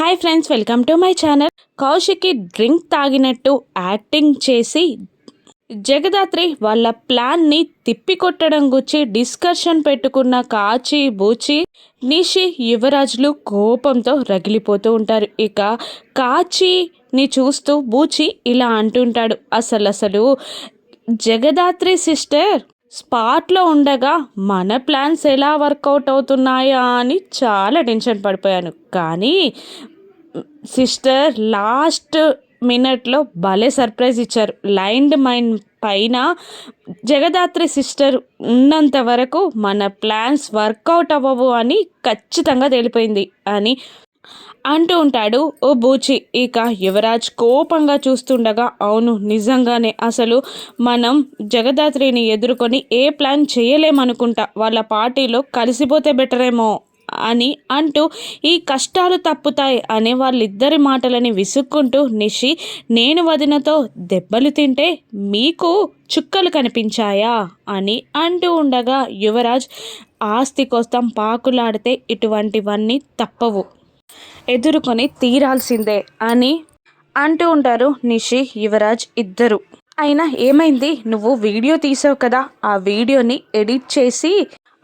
Hi friends welcome to my channel. కౌశిక్కి drink తాగినట్టు acting చేసి జగదాత్రి వాళ్ళ ప్లాన్ని తిప్పికొట్టడం గురించి డిస్కషన్ పెట్టుకున్న కాచి బూచి నిషి యువరాజులు కోపంతో రగిలిపోతూ ఉంటారు. ఇక కాచిని చూస్తూ బూచి ఇలా అంటుంటాడు అసలు అసలు జగదాత్రి సిస్టర్ స్పాట్లో ఉండగా మన ప్లాన్స్ ఎలా వర్కౌట్ అవుతున్నాయా అని చాలా టెన్షన్ పడిపోయాను. కానీ సిస్టర్ లాస్ట్ మినిట్లో భలే సర్ప్రైజ్ ఇచ్చారు. లైండ్ మైండ్ పైన జగదాత్రి సిస్టర్ ఉన్నంత వరకు మన ప్లాన్స్ వర్కౌట్ అవ్వవు అని ఖచ్చితంగా తేలిపోయింది అని అంటూ ఉంటాడు ఓ బూచి ఇక యువరాజ్ కోపంగా చూస్తుండగా అవును నిజంగానే అసలు మనం జగదాత్రిని ఎదుర్కొని ఏ ప్లాన్ చేయలేమనుకుంటా వాళ్ళ పార్టీలో కలిసిపోతే బెటరేమో అని అంటూ ఈ కష్టాలు తప్పుతాయి అనే వాళ్ళిద్దరి మాటలని విసుక్కుంటూ నిషి నేను వదినతో దెబ్బలు తింటే మీకు చుక్కలు కనిపించాయా అని అంటూ ఉండగా యువరాజ్ ఆస్తి కోసం పాకులాడితే ఇటువంటివన్నీ తప్పవు. ఎదుర్కొని తీరాల్సిందే అని అంటూ ఉంటారు నిషి యువరాజ్ ఇద్దరు. అయినా ఏమైంది? నువ్వు వీడియో తీసావు కదా. ఆ వీడియోని ఎడిట్ చేసి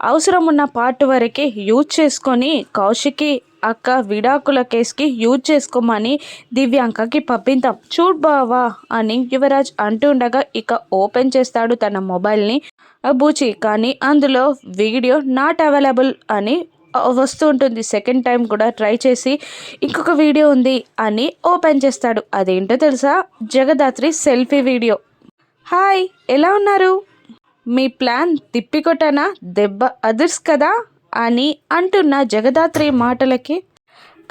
అవసరం ఉన్న పార్ట్ వరకే యూజ్ చేసుకొని కౌశికి అక్క విడాకుల కేసుకి యూజ్ చేసుకోమని దివ్యాంకకి పంపిద్దాం చూడ్ బావా అని యువరాజ్ అంటుండగా ఇక ఓపెన్ చేస్తాడు తన మొబైల్ని బూచి. కానీ అందులో వీడియో నాట్ అవైలబుల్ అని వస్తూ ఉంటుంది. సెకండ్ టైం కూడా ట్రై చేసి ఇంకొక వీడియో ఉంది అని ఓపెన్ చేస్తాడు. అదేంటో తెలుసా? జగదాత్రి సెల్ఫీ వీడియో హాయ్ ఎలా ఉన్నారు? మీ ప్లాన్ తిప్పికొట్టనా దెబ్బ అదిర్స్ కదా? అని అంటున్న జగదాత్రి మాటలకి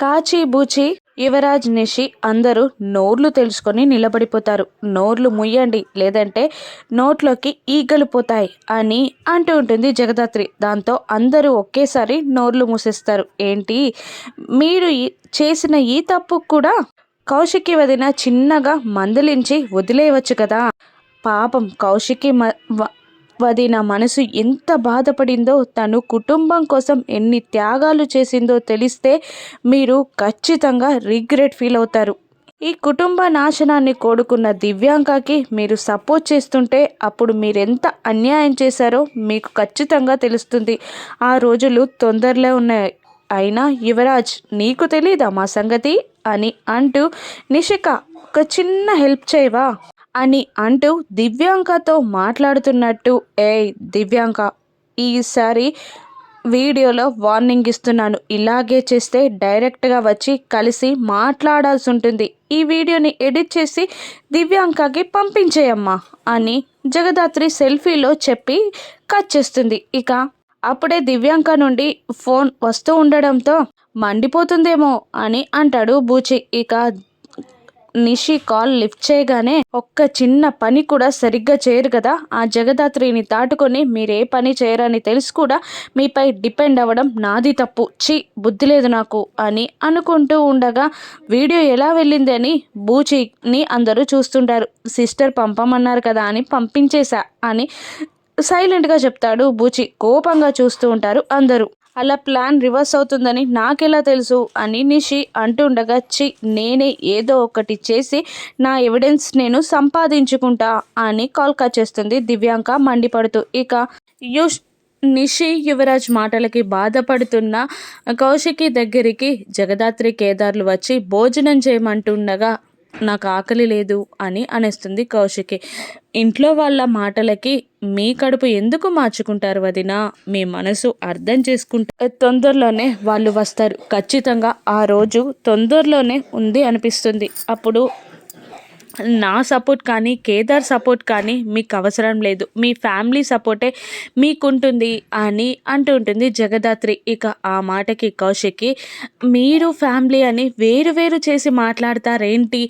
కాచి బూచి యువరాజ్ నిషి అందరూ నోర్లు తెలుసుకొని నిలబడిపోతారు. నోర్లు ముయ్యండి లేదంటే నోట్లోకి ఈగలు పోతాయి అని అంటూ ఉంటుంది జగదాత్రి. దాంతో అందరూ ఒకేసారి నోర్లు మూసేస్తారు. ఏంటి? మీరు చేసిన ఈ తప్పు కూడా కౌశికి వదిన చిన్నగా మందలించి వదిలేయవచ్చు కదా? పాపం కౌశికి మ వదిన మనసు ఎంత బాధపడిందో తను కుటుంబం కోసం ఎన్ని త్యాగాలు చేసిందో తెలిస్తే మీరు ఖచ్చితంగా రిగ్రెట్ ఫీల్ అవుతారు. ఈ కుటుంబ నాశనాన్ని కోడుకున్న దివ్యాంకకి మీరు సపోర్ట్ చేస్తుంటే అప్పుడు మీరెంత అన్యాయం చేశారో మీకు ఖచ్చితంగా తెలుస్తుంది. ఆ రోజులు తొందరలో ఉన్నాయి. అయినా యువరాజ్ నీకు తెలీదా మా సంగతి? అని అంటూ నిషిక ఒక చిన్న హెల్ప్ చేయవా? అని అంటూ దివ్యాంకతో మాట్లాడుతున్నట్టు ఏ దివ్యాంక ఈసారి వీడియోలో వార్నింగ్ ఇస్తున్నాను. ఇలాగే చేస్తే డైరెక్ట్గా వచ్చి కలిసి మాట్లాడాల్సి ఉంటుంది. ఈ వీడియోని ఎడిట్ చేసి దివ్యాంకకి పంపించేయమ్మా అని జగదాత్రి సెల్ఫీలో చెప్పి కట్ చేస్తుంది. ఇక అప్పుడే దివ్యాంక నుండి ఫోన్ వస్తూ ఉండడంతో మండిపోతుందేమో అని అంటాడు బూచి. ఇక నిషి కాల్ లిఫ్ట్ చేయగానే ఒక్క చిన్న పని కూడా సరిగ్గా చేయరు కదా. ఆ జగదాత్రిని దాటుకొని మీరే పని చేయరని తెలిసి కూడా మీపై డిపెండ్ అవ్వడం నాది తప్పు. చి బుద్ధి లేదు నాకు అని అనుకుంటూ ఉండగా వీడియో ఎలా వెళ్ళింది అని బూచిని అందరూ చూస్తుంటారు. సిస్టర్ పంపమన్నారు కదా అని పంపించేశా అని సైలెంట్గా చెప్తాడు బూచి. కోపంగా చూస్తూ ఉంటారు అందరూ. అలా ప్లాన్ రివర్స్ అవుతుందని నాకెలా తెలుసు అని నిషి అంటుండగా చి నేనే ఏదో ఒకటి చేసి నా ఎవిడెన్స్ నేను సంపాదించుకుంటా అని కాల్ కట్ చేస్తుంది. దివ్యాంక మండిపడుతూ ఇక యుష్ నిషి యువరాజ్ మాటలకి బాధపడుతున్న కౌశికి దగ్గరికి జగదాత్రి కేదార్లు వచ్చి భోజనం చేయమంటుండగా నాకు ఆకలి లేదు అని అనేస్తుంది కౌశికి. ఇంట్లో వాళ్ళ మాటలకి మీ కడుపు ఎందుకు మార్చుకుంటారు వదిన? మీ మనసు అర్థం చేసుకుంటే తొందరలోనే వాళ్ళు వస్తారు. ఖచ్చితంగా ఆ రోజు తొందరలోనే ఉంది అనిపిస్తుంది. అప్పుడు నా సపోర్ట్ కానీ కేదార్ సపోర్ట్ కానీ మీకు అవసరం లేదు. మీ ఫ్యామిలీ సపోర్టే మీకుంటుంది అని అంటూ ఉంటుంది జగదాత్రి. ఇక ఆ మాటకి కౌశిక్కి మీరు ఫ్యామిలీ అని వేరు వేరు చేసి మాట్లాడతారేంటి?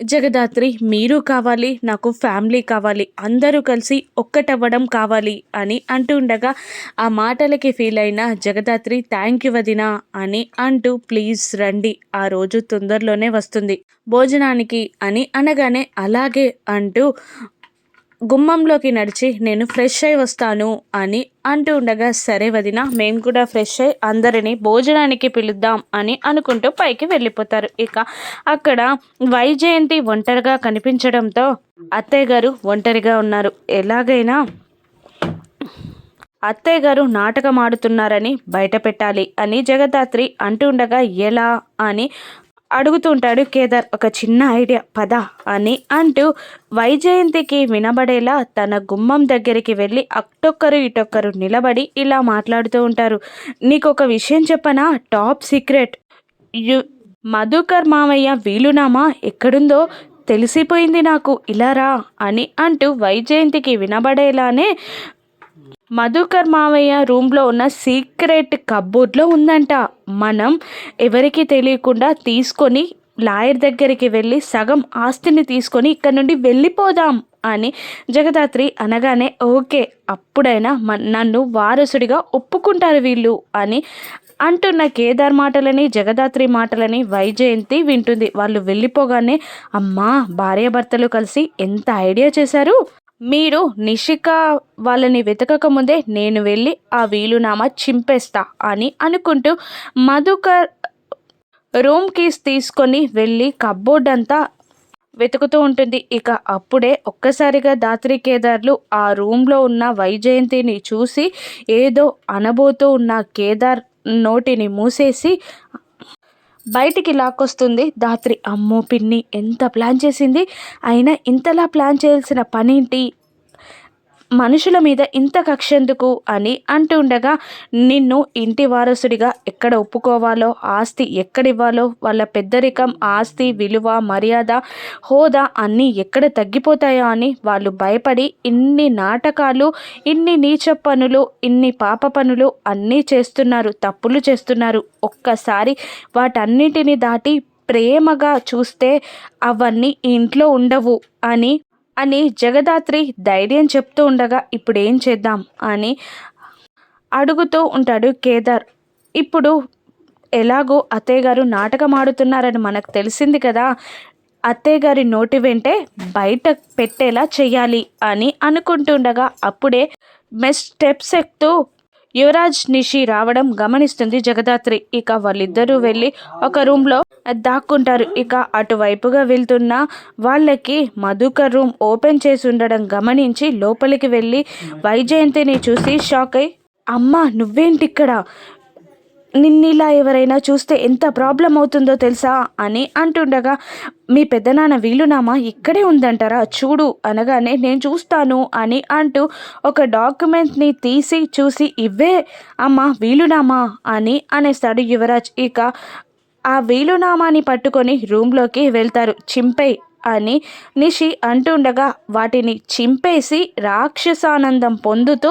జగదాత్రి మీరు కావాలి నాకు ఫ్యామిలీ కావాలి అందరూ కలిసి ఒక్కటవ్వడం కావాలి అని అంటూ ఉండగా ఆ మాటలకి ఫీల్ అయిన జగదాత్రి థ్యాంక్ యూ వదినా అని అంటూ ప్లీజ్ రండి ఆ రోజు తొందరలోనే వస్తుంది భోజనానికి అని అనగానే అలాగే అంటూ గుమ్మంలోకి నడిచి నేను ఫ్రెష్ అయి వస్తాను అని అంటూ ఉండగా సరే వదిన మేము కూడా ఫ్రెష్ అయి అందరినీ భోజనానికి పిలుద్దాం అని అనుకుంటూ పైకి వెళ్ళిపోతారు. ఇక అక్కడ వైజయంతి ఒంటరిగా కనిపించడంతో అత్తయ్య గారు ఒంటరిగా ఉన్నారు. ఎలాగైనా అత్తయ్య గారు నాటకం ఆడుతున్నారని బయట పెట్టాలి అని జగదాత్రి అంటూ ఉండగా ఎలా అని అడుగుతుంటాడు కేదార్ ఒక చిన్న ఐడియా పద అని అంటూ వైజయంతికి వినబడేలా తన గుమ్మం దగ్గరికి వెళ్ళి అక్టొక్కరు ఇటొక్కరు నిలబడి ఇలా మాట్లాడుతూ ఉంటారు. నీకు ఒక విషయం చెప్పనా? Top secret. యు మధుకర్ మామయ్య వీలునామా? ఎక్కడుందో తెలిసిపోయింది నాకు. ఇలా రా అని అంటూ వైజయంతికి వినబడేలానే మధుకర్ మావయ్య రూమ్లో ఉన్న సీక్రెట్ కబ్బోర్డ్లో ఉందంట. మనం ఎవరికి తెలియకుండా తీసుకొని లాయర్ దగ్గరికి వెళ్ళి సగం ఆస్తిని తీసుకొని ఇక్కడ నుండి వెళ్ళిపోదాం అని జగదాత్రి అనగానే ఓకే అప్పుడైనా నన్ను వారసుడిగా ఒప్పుకుంటారు వీళ్ళు అని అంటున్న కేదార్ మాటలని జగదాత్రి మాటలని వైజయంతి వింటుంది. వాళ్ళు వెళ్ళిపోగానే అమ్మా భార్యాభర్తలు కలిసి ఎంత ఐడియా చేశారు? మీరు నిషిక వాళ్ళని వెతకకముందే నేను వెళ్ళి ఆ వీలునామా చింపేస్తా అని అనుకుంటూ మధుకర్ రూమ్ కీస్ తీసుకొని వెళ్ళి కబ్బోర్డ్ అంతా వెతుకుతూ ఉంటుంది. ఇక అప్పుడే ఒక్కసారిగా దాత్రి కేదార్లు ఆ రూమ్లో ఉన్న వైజయంతిని చూసి ఏదో అనబోతూ ఉన్న కేదార్ నోటిని మూసేసి బయటికి లాక్కొస్తుంది ధాత్రి. అమ్మో పిన్ని ఎంత ప్లాన్ చేసింది? అయినా ఇంతలా ప్లాన్ చేయాల్సిన పనేంటి? మనుషుల మీద ఇంత కక్షెందుకు అని అంటుండగా నిన్ను ఇంటి వారసుడిగా ఎక్కడ ఒప్పుకోవాలో ఆస్తి ఎక్కడివ్వాలో వాళ్ళ పెద్దరికం ఆస్తి విలువ మర్యాద హోదా అన్నీ ఎక్కడ తగ్గిపోతాయో అని వాళ్ళు భయపడి ఇన్ని నాటకాలు ఇన్ని నీచ పనులు ఇన్ని పాప పనులు అన్నీ చేస్తున్నారు తప్పులు చేస్తున్నారు. ఒక్కసారి వాటన్నిటిని దాటి ప్రేమగా చూస్తే అవన్నీ ఇంట్లో ఉండవు అని అని జగదాత్రి ధైర్యం చెప్తూ ఉండగా ఇప్పుడు ఏం చేద్దాం? అని అడుగుతూ ఉంటాడు కేదార్. ఇప్పుడు ఎలాగో అత్తయ్య గారు నాటకం ఆడుతున్నారని మనకు తెలిసింది కదా. అత్తయ్య గారి నోటి వెంటే బయట పెట్టేలా చేయాలి అని అనుకుంటుండగా అప్పుడే మెస్ స్టెప్స్ ఎక్కుతూ యువరాజ్ నిషి రావడం గమనిస్తుంది జగదాత్రి. ఇక వాళ్ళిద్దరూ వెళ్ళి ఒక రూమ్లో దాక్కుంటారు. ఇక అటువైపుగా వెళ్తున్న వాళ్ళకి మధుకర్ రూమ్ ఓపెన్ చేసి ఉండడం గమనించి లోపలికి వెళ్ళి వైజయంతిని చూసి షాక్ అయి అమ్మ నువ్వేంటి ఇక్కడ నిన్నిలా ఎవరైనా చూస్తే ఎంత ప్రాబ్లం అవుతుందో తెలుసా అని అంటుండగా మీ పెద్దనాన్న వీలునామా? ఇక్కడే ఉందంటారా చూడు అనగానే నేను చూస్తాను అని అంటూ ఒక డాక్యుమెంట్ని తీసి చూసి ఇవే అమ్మ వీలునామా అని అనేస్తాడు యువరాజ్. ఇక ఆ వీలునామాని పట్టుకొని రూమ్లోకి వెళ్తారు చింపై అని నిషి అంటుండగా వాటిని చింపేసి రాక్షసానందం పొందుతూ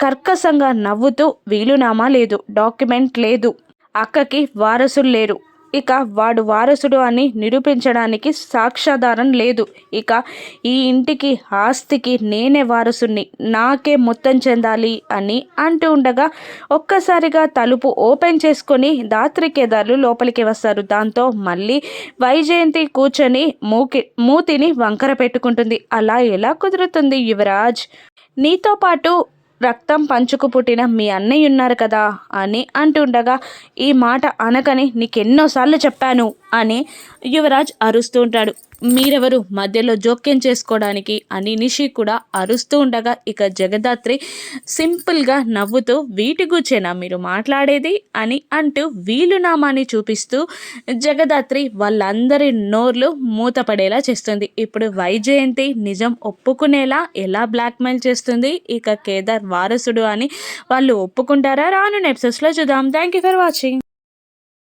కర్కశంగా నవ్వుతూ వీలునామా లేదు డాక్యుమెంట్ లేదు. అక్కకి వారసులు లేరు. ఇక వాడు వారసుడు అని నిరూపించడానికి సాక్ష్యాధారం లేదు. ఇక ఈ ఇంటికి ఆస్తికి నేనే వారసుని నాకే మొత్తం చెందాలి అని అంటూ ఉండగా ఒక్కసారిగా తలుపు ఓపెన్ చేసుకొని దాత్రికేదారులు లోపలికి వస్తారు. దాంతో మళ్ళీ వైజయంతి కూర్చొని మూకి మూతిని వంకర పెట్టుకుంటుంది. అలా ఎలా కుదురుతుంది యువరాజ్? నీతో పాటు రక్తం పంచుకు పుట్టిన మీ అన్నయ్య ఉన్నారు కదా అని అంటుండగా ఈ మాట అనకని నీకెన్నోసార్లు చెప్పాను. అని యువరాజ్ అరుస్తూ ఉంటాడు. మీరెవరు? మధ్యలో జోక్యం చేసుకోవడానికి అని నిషి కూడా అరుస్తూ ఉండగా ఇక జగదాత్రి సింపుల్గా నవ్వుతూ వీటి గుచ్చేనా మీరు మాట్లాడేది? అని అంటూ వీలునామాని చూపిస్తూ జగదాత్రి వాళ్ళందరి నోర్లు మూతపడేలా చేస్తుంది. ఇప్పుడు వైజయంతి నిజం ఒప్పుకునేలా ఎలా బ్లాక్మెయిల్ చేస్తుంది? ఇక కేదార్ వారసుడు అని వాళ్ళు ఒప్పుకుంటారా? రాను నెప్సెస్లో చూద్దాం. Thank you for watching